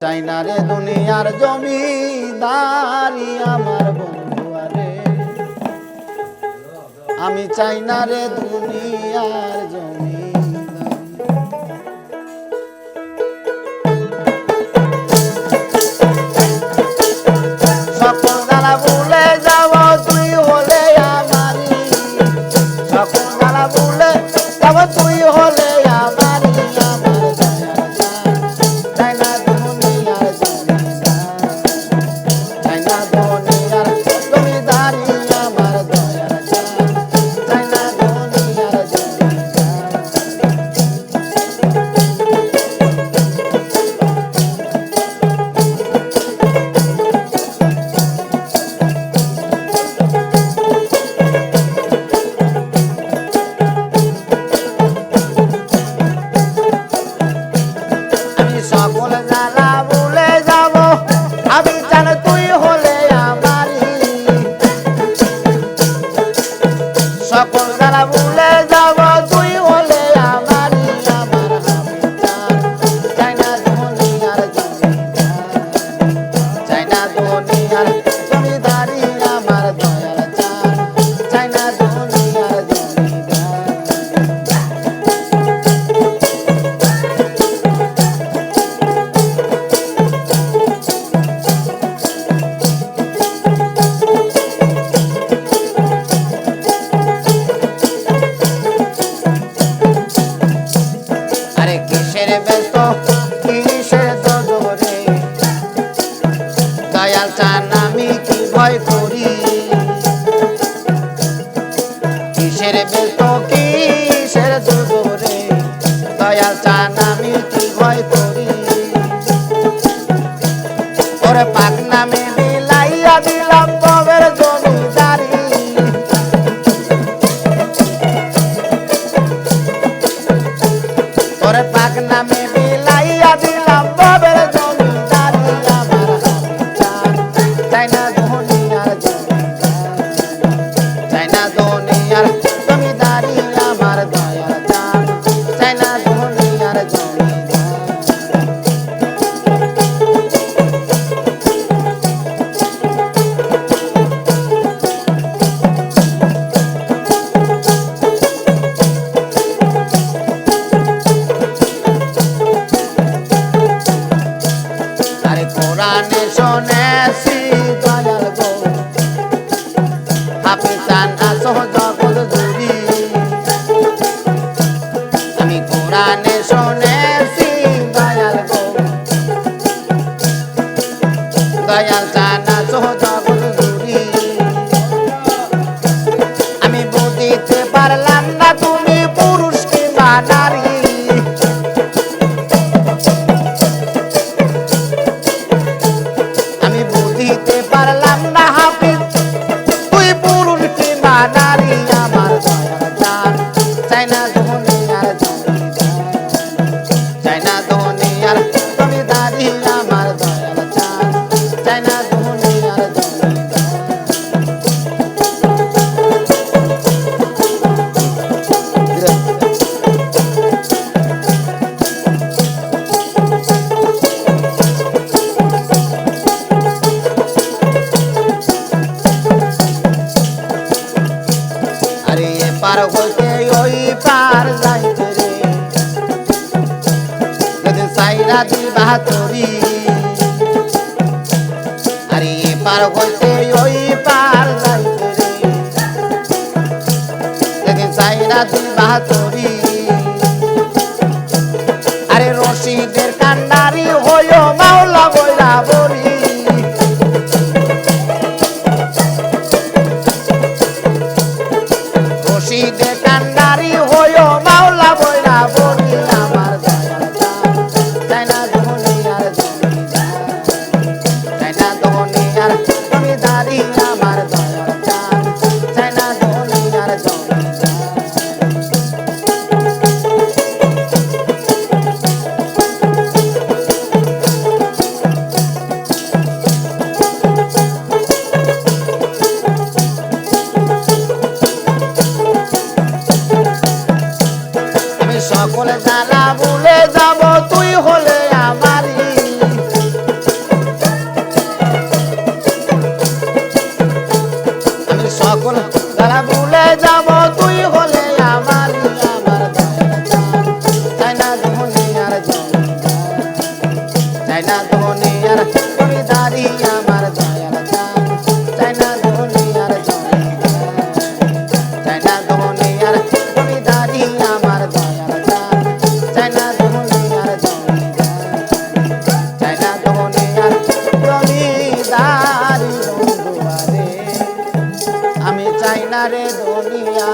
চাইনারে দুনিয়ার রে দুনিয়ার আমার বন্ধু আরে। আমি চাইনারে দুনিয়ার জমি a poner a la muleta. şerefsiz নারী। আমি বুঝিতে পারলাম না হাফিজ রাজি বাহাতুরি আরে পার হইতে ওই পার যাইতে রে সেদিন সাই রাজি বাহাতুরি আমার জমিদার চাই না দুনিয়ার জমিদারি আমার দয়াল চাই না দুনিয়ার জমিদার চাই না দুনিয়ার জমিদারি আমার দয়াল চাই না আমি চাই না রে দুনিয়া